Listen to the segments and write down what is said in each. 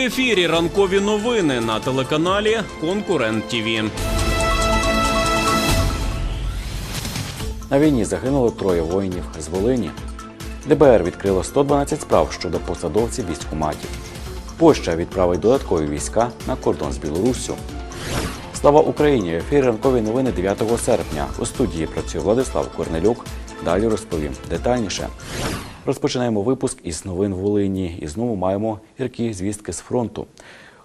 Ефірі ранкові новини на телеканалі Конкурент ТІВІ. На війні загинуло троє воїнів з Волині. ДБР відкрило 112 справ щодо посадовців військкоматів. Польща відправить додаткові війська на кордон з Білоруссю. Слава Україні! В ефірі ранкові новини 9 серпня. У студії працює Владислав Корнелюк. Далі розповім детальніше. Розпочинаємо випуск із новин Волині. І знову маємо гіркі звістки з фронту.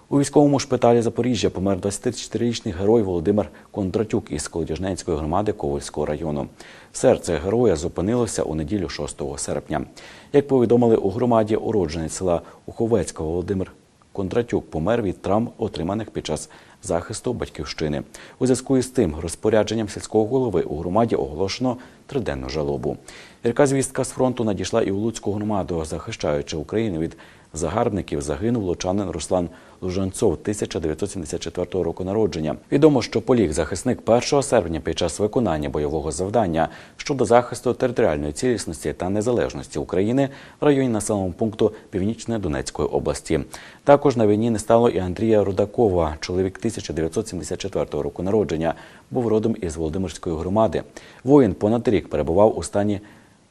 У військовому шпиталі Запоріжжя помер 24-річний герой Володимир Кондратюк із Колодяжненської громади Ковальського району. Серце героя зупинилося у неділю 6 серпня. Як повідомили у громаді, уродженець села Уховецького Володимир Кондратюк помер від травм, отриманих під час захисту батьківщини. У зв'язку із тим розпорядженням сільського голови у громаді оголошено триденну жалобу. Гірка звістка з фронту надійшла і у Луцьку громаду, захищаючи Україну від загарбників, загинув лучанин Руслан Лужанцов 1974 року народження. Відомо, що поліг захисник 1 серпня під час виконання бойового завдання щодо захисту територіальної цілісності та незалежності України в районі населеного пункту Північної Донецької області. Також на війні не стало і Андрія Рудакова, чоловік 1974 року народження, був родом із Володимирської громади. Воїн понад рік перебував у стані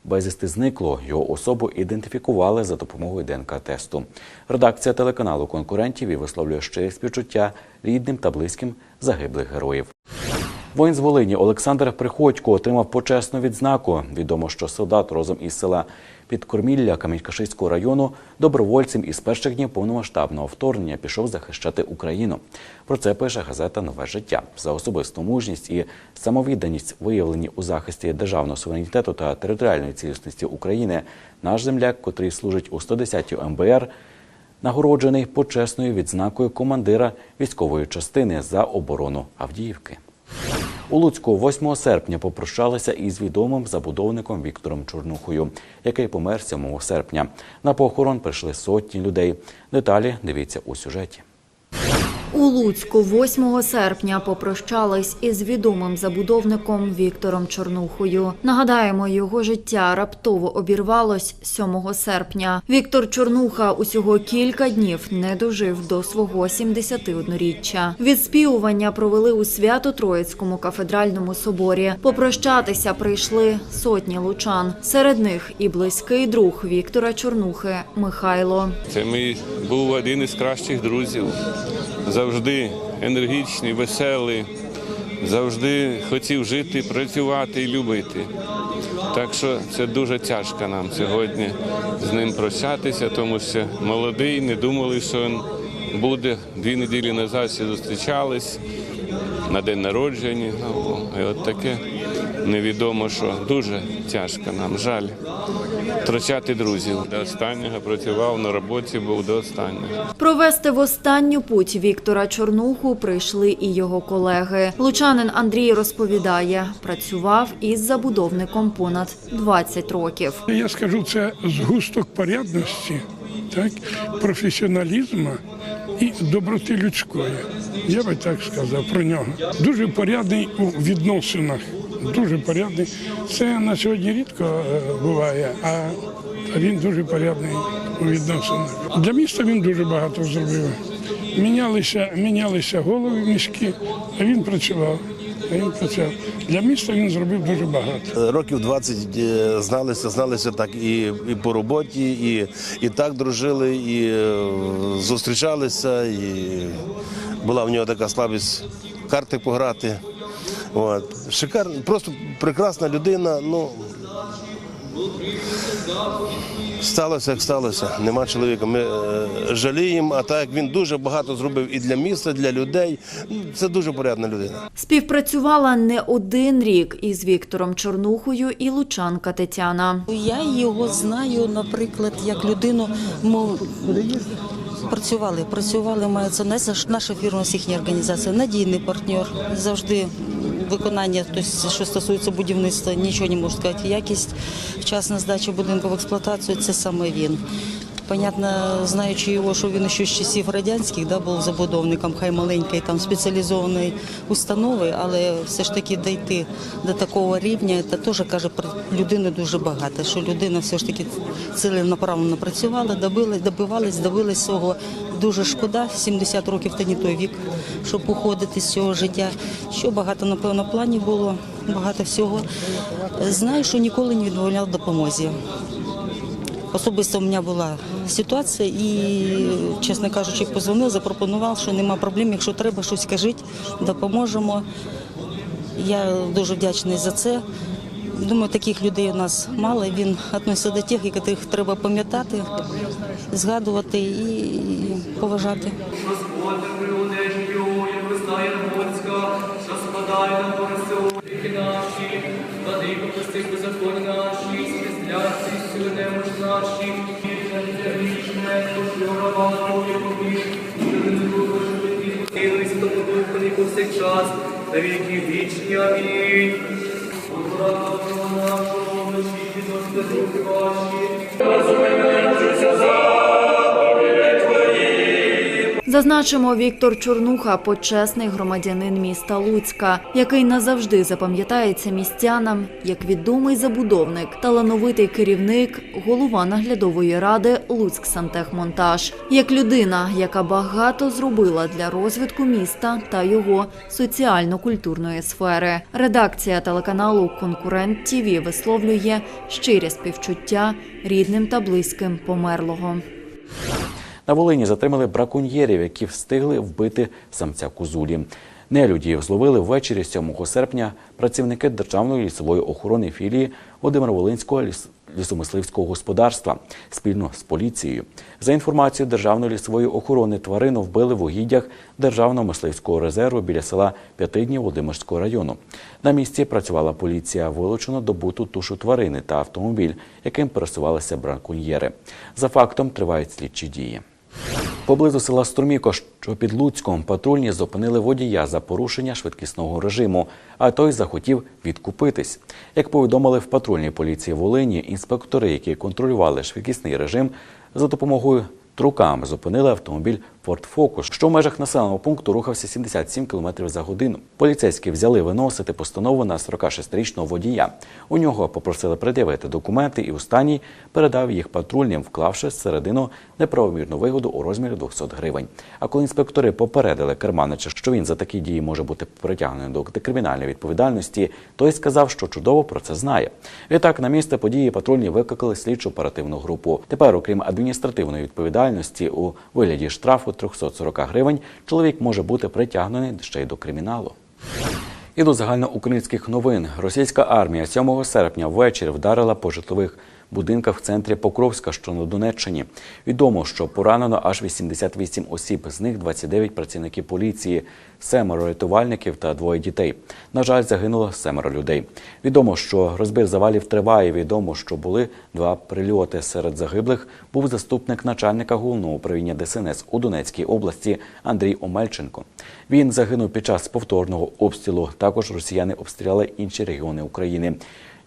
Безвісти зникло. Його особу ідентифікували за допомогою ДНК-тесту. Редакція телеканалу конкурентів і висловлює щирі співчуття рідним та близьким загиблих героїв. Воїн з Волині Олександр Приходько отримав почесну відзнаку. Відомо, що солдат розум із села Підкормілля Камінькашиського району добровольцем із перших днів повномасштабного вторгнення пішов захищати Україну. Про це пише газета Нове життя за особисту мужність і самовідданість, виявлені у захисті державного суверенітету та територіальної цілісності України. Наш земляк, котрий служить у 110-й МБР, нагороджений почесною відзнакою командира військової частини за оборону Авдіївки. У Луцьку 8 серпня попрощалися із відомим забудовником Віктором Чорнухою, який помер 7 серпня. На похорон прийшли сотні людей. Деталі дивіться у сюжеті. У Луцьку 8 серпня попрощались із відомим забудовником Віктором Чорнухою. Нагадаємо, його життя раптово обірвалось 7 серпня. Віктор Чорнуха усього кілька днів не дожив до свого 71-річчя. Відспівування провели у Свято-Троїцькому кафедральному соборі. Попрощатися прийшли сотні лучан. Серед них і близький друг Віктора Чорнухи Михайло. Це мій був один із кращих друзів. Завжди енергічний, веселий, завжди хотів жити, працювати і любити. Так що це дуже тяжко нам сьогодні з ним прощатися, тому що молодий, не думали, що він буде. Дві неділі назад всі зустрічались на день народження. І от таке невідомо, що дуже тяжко нам, жаль. Втрачати друзів. До останнього працював на роботі, був до останнього. Провести в останню путь Віктора Чорнуху прийшли і його колеги. Лучанин Андрій розповідає, працював із забудовником понад 20 років. Я скажу, це згусток порядності, так, професіоналізму і доброти людської. Я би так сказав про нього. Дуже порядний у відносинах. Дуже порядний. Це на сьогодні рідко е, буває, а він дуже порядний у відносинах. Для міста він дуже багато зробив. Мінялися, мінялися голови міські, а він працював. Він працював. Для міста він зробив дуже багато. Років 20 е, зналися, зналися так і, і по роботі, і, і так дружили, і е, зустрічалися, і була в нього така слабість карти пограти. От. Шикарна, просто прекрасна людина. Ну, сталося, як сталося. Нема чоловіка. Ми е, жаліємо, а так як він дуже багато зробив і для міста, для людей. ну, Це дуже порядна людина. Співпрацювала не один рік із Віктором Чорнухою і лучанка Тетяна. Я його знаю, наприклад, як людину. Мов... Працювали, працювали, мається не наша фірма, їхня організація, надійний партнер. Завжди виконання, тобто, що стосується будівництва, нічого не можу сказати. Якість, вчасна здача будинку в експлуатацію це саме він. Понятно, знаючи його, що він ще з часів радянських да, був забудовником, хай маленької там спеціалізованої установи, але все ж таки дійти до такого рівня, це теж каже про людину дуже багато, що людина все ж таки ціленаправленно працювала, добилась, добивалась, добилась свого. Дуже шкода, 70 років та не той вік, щоб уходити з цього життя. Що багато, напевно, планів було, багато всього. Знаю, що ніколи не відмовляв допомозі. Особисто у мене була ситуація і, чесно кажучи, позвонив, запропонував, що нема проблем, якщо треба щось скажіть, допоможемо. Я дуже вдячний за це. Думаю, таких людей у нас мало. Він відноситься до тих, яких треба пам'ятати, згадувати і поважати. Господи, прилудежню, як визнає Господська, що спадає на порису, ріки наші, сили немощ наші, грішне, Святого Духа, і повсякчас, на віки вічні, амінь. Господа нашого, відносите духи ваші, Зазначимо, Віктор Чорнуха почесний громадянин міста Луцька, який назавжди запам'ятається містянам як відомий забудовник, талановитий керівник, голова наглядової ради Луцьк Сантехмонтаж, як людина, яка багато зробила для розвитку міста та його соціально-культурної сфери. Редакція телеканалу Конкурент ТІВІ висловлює щирі співчуття рідним та близьким померлого. На Волині затримали браконьєрів, які встигли вбити самця кузулі. Нелюдів зловили ввечері 7 серпня працівники Державної лісової охорони філії Володимир-Волинського ліс- лісомисливського господарства спільно з поліцією. За інформацією Державної лісової охорони тварину вбили в угіддях Державного мисливського резерву біля села П'ятидні Володимирського району. На місці працювала поліція, вилучено добуту тушу тварини та автомобіль, яким пересувалися браконьєри. За фактом тривають слідчі дії. Поблизу села Струміко, що під Луцьком, патрульні зупинили водія за порушення швидкісного режиму, а той захотів відкупитись. Як повідомили в патрульній поліції Волині, інспектори, які контролювали швидкісний режим, за допомогою трукам зупинили автомобіль Ford Focus, що в межах населеного пункту рухався 77 км за годину. Поліцейські взяли виносити постанову на 46-річного водія. У нього попросили пред'явити документи, і останній передав їх патрульним, вклавши середину неправомірну вигоду у розмірі 200 гривень. А коли інспектори попередили керманича, що він за такі дії може бути притягнений до кримінальної відповідальності, той сказав, що чудово про це знає. Відтак на місце події патрульні викликали слідчу оперативну групу. Тепер, окрім адміністративної відповідальності, у вигляді штрафу 340 гривень, чоловік може бути притягнений ще й до криміналу. І до загальноукраїнських новин. Російська армія 7 серпня ввечері вдарила по житлових будинках в центрі Покровська, що на Донеччині. Відомо, що поранено аж 88 осіб, з них 29 працівників поліції, семеро рятувальників та двоє дітей. На жаль, загинуло семеро людей. Відомо, що розбір завалів триває. Відомо, що були два прильоти. Серед загиблих був заступник начальника головного управління ДСНС у Донецькій області Андрій Омельченко. Він загинув під час повторного обстрілу. Також росіяни обстріляли інші регіони України.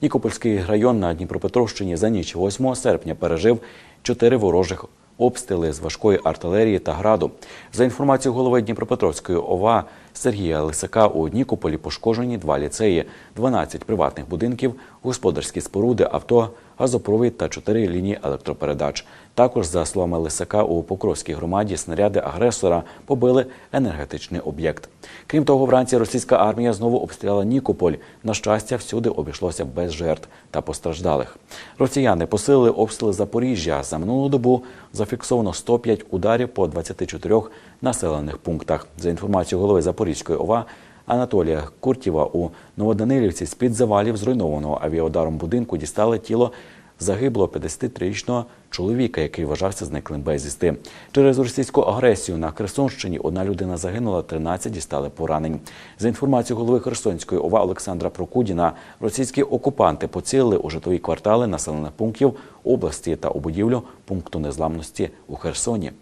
Нікопольський район на Дніпропетровщині за ніч 8 серпня пережив чотири ворожих обстріли з важкої артилерії та граду. За інформацією голови Дніпропетровської ОВА Сергія Лисака, у Нікополі пошкоджені два ліцеї, 12 приватних будинків, господарські споруди, авто, газопровід та чотири лінії електропередач. Також, за словами Лисака, у Покровській громаді снаряди агресора побили енергетичний об'єкт. Крім того, вранці російська армія знову обстріляла Нікополь. На щастя, всюди обійшлося без жертв та постраждалих. Росіяни посилили обстріли Запоріжжя. За минулу добу зафіксовано 105 ударів по 24 населених пунктах. За інформацією голови Запорізької ОВА, Анатолія Куртєва у Новоданилівці з-під завалів зруйнованого авіаударом будинку дістали тіло загиблого 53-річного чоловіка, який вважався зниклим безвісти. Через російську агресію на Херсонщині одна людина загинула, 13 дістали поранень. За інформацією голови Херсонської ОВА Олександра Прокудіна, російські окупанти поцілили у житлові квартали населених пунктів області та у будівлю пункту незламності у Херсоні.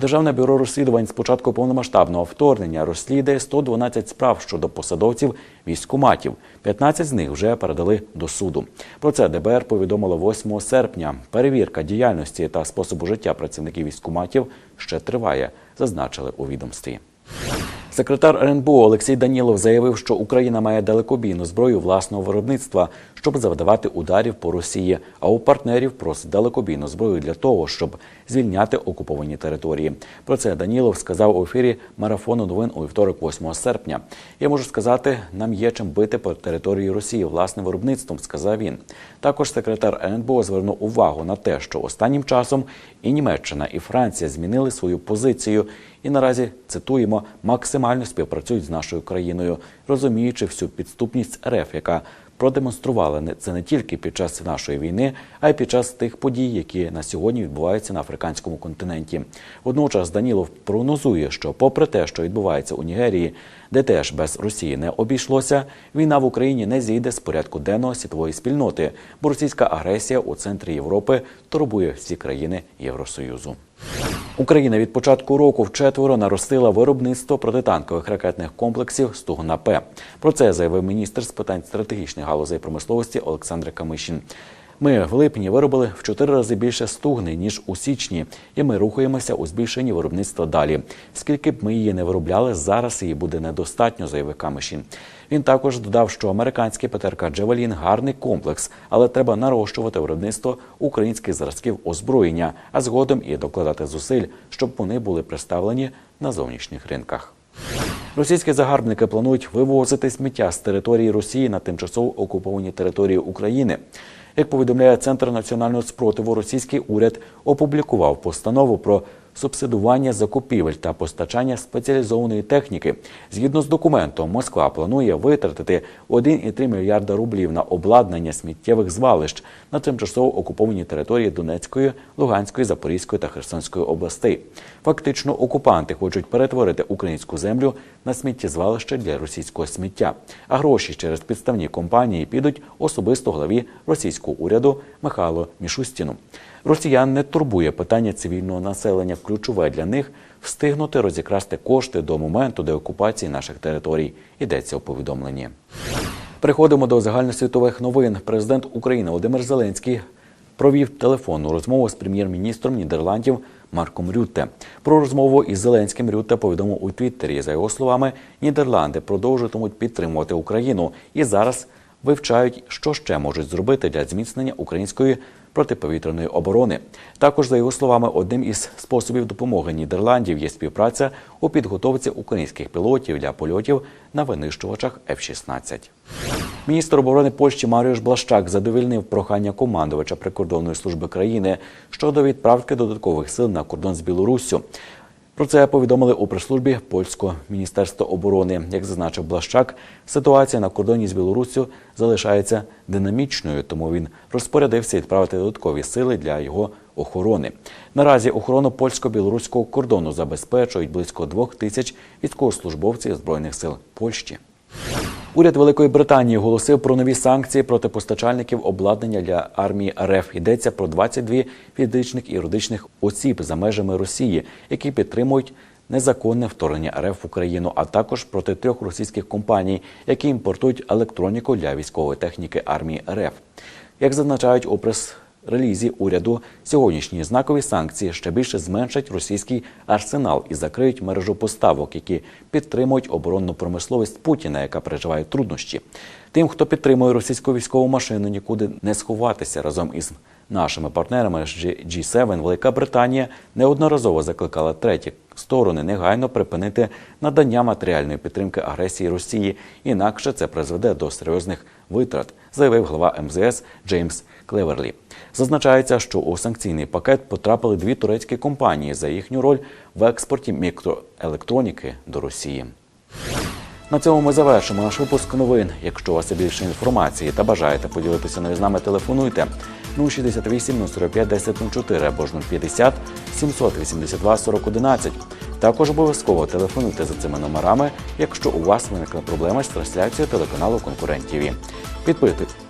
Державне бюро розслідувань з початку повномасштабного вторгнення розслідує 112 справ щодо посадовців військкоматів. 15 з них вже передали до суду. Про це ДБР повідомило 8 серпня. Перевірка діяльності та способу життя працівників військкоматів ще триває, зазначили у відомстві. Секретар РНБО Олексій Данілов заявив, що Україна має далекобійну зброю власного виробництва, щоб завдавати ударів по Росії. А у партнерів просить далекобійну зброю для того, щоб звільняти окуповані території. Про це Данілов сказав у ефірі марафону новин у вівторок, 8 серпня. Я можу сказати, нам є чим бити по території Росії власним виробництвом, сказав він. Також секретар РНБО звернув увагу на те, що останнім часом і Німеччина, і Франція змінили свою позицію і наразі цитуємо максимально співпрацюють з нашою країною, розуміючи всю підступність РФ, яка продемонструвала це не тільки під час нашої війни, а й під час тих подій, які на сьогодні відбуваються на африканському континенті. Водночас Данілов прогнозує, що, попри те, що відбувається у Нігерії, де теж без Росії не обійшлося, війна в Україні не зійде з порядку денного світової спільноти, бо російська агресія у центрі Європи турбує всі країни Євросоюзу. Україна від початку року вчетверо наростила виробництво протитанкових ракетних комплексів «Стугна-П». Про це заявив міністр з питань стратегічних галузей промисловості Олександр Камишін. Ми в липні виробили в чотири рази більше стугни ніж у січні, і ми рухаємося у збільшенні виробництва далі. Скільки б ми її не виробляли, зараз її буде недостатньо, заявив Камишін. Він також додав, що американський ПТРК Джевелін гарний комплекс, але треба нарощувати виробництво українських зразків озброєння, а згодом і докладати зусиль, щоб вони були представлені на зовнішніх ринках. Російські загарбники планують вивозити сміття з території Росії на тимчасово окуповані території України. Як повідомляє Центр національного спротиву, російський уряд опублікував постанову про субсидування закупівель та постачання спеціалізованої техніки. Згідно з документом, Москва планує витратити 1,3 мільярда рублів на обладнання сміттєвих звалищ на тимчасово окуповані території Донецької, Луганської, Запорізької та Херсонської областей. Фактично, окупанти хочуть перетворити українську землю на сміттєзвалище для російського сміття. А гроші через підставні компанії підуть особисто главі російського уряду Михайло Мішустіну. Росіян не турбує питання цивільного населення. Ключове для них встигнути розікрасти кошти до моменту деокупації наших територій. Йдеться у повідомленні. Переходимо до загальносвітових новин. Президент України Володимир Зеленський провів телефонну розмову з прем'єр-міністром Нідерландів Марком Рютте. Про розмову із Зеленським Рютте повідомив у Твіттері. За його словами, Нідерланди продовжуватимуть підтримувати Україну і зараз вивчають, що ще можуть зробити для зміцнення української протиповітряної оборони. Також, за його словами, одним із способів допомоги Нідерландів є співпраця у підготовці українських пілотів для польотів на винищувачах F-16. Міністр оборони Польщі Маріуш Блащак задовільнив прохання командувача прикордонної служби країни щодо відправки додаткових сил на кордон з Білоруссю. Про це повідомили у прес-службі польського міністерства оборони. Як зазначив Блащак, ситуація на кордоні з Білоруссю залишається динамічною, тому він розпорядився відправити додаткові сили для його охорони. Наразі охорону польсько-білоруського кордону забезпечують близько двох тисяч військовослужбовців збройних сил Польщі. Уряд Великої Британії оголосив про нові санкції проти постачальників обладнання для армії РФ. Йдеться про 22 фізичних і юридичних осіб за межами Росії, які підтримують незаконне вторгнення РФ в Україну, а також проти трьох російських компаній, які імпортують електроніку для військової техніки армії РФ. Як зазначають у прес релізі уряду, сьогоднішні знакові санкції ще більше зменшать російський арсенал і закриють мережу поставок, які підтримують оборонну промисловість Путіна, яка переживає труднощі. Тим, хто підтримує російську військову машину, нікуди не сховатися. Разом із нашими партнерами з G7 Велика Британія неодноразово закликала треті сторони негайно припинити надання матеріальної підтримки агресії Росії, інакше це призведе до серйозних витрат, заявив глава МЗС Джеймс Клеверлі. Зазначається, що у санкційний пакет потрапили дві турецькі компанії за їхню роль в експорті мікроелектроніки до Росії. На цьому ми завершимо наш випуск новин. Якщо у вас є більше інформації та бажаєте поділитися нею з нами, телефонуйте 068 045 1004 або ж 050 782 40 11. Також обов'язково телефонуйте за цими номерами, якщо у вас виникла проблема з трансляцією телеканалу Конкурент-ТІВІ.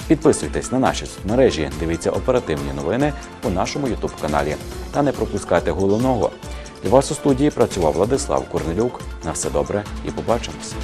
Підписуйтесь, на наші соцмережі, дивіться оперативні новини у нашому Ютуб каналі та не пропускайте головного. Для вас у студії працював Владислав Корнелюк. На все добре і побачимось.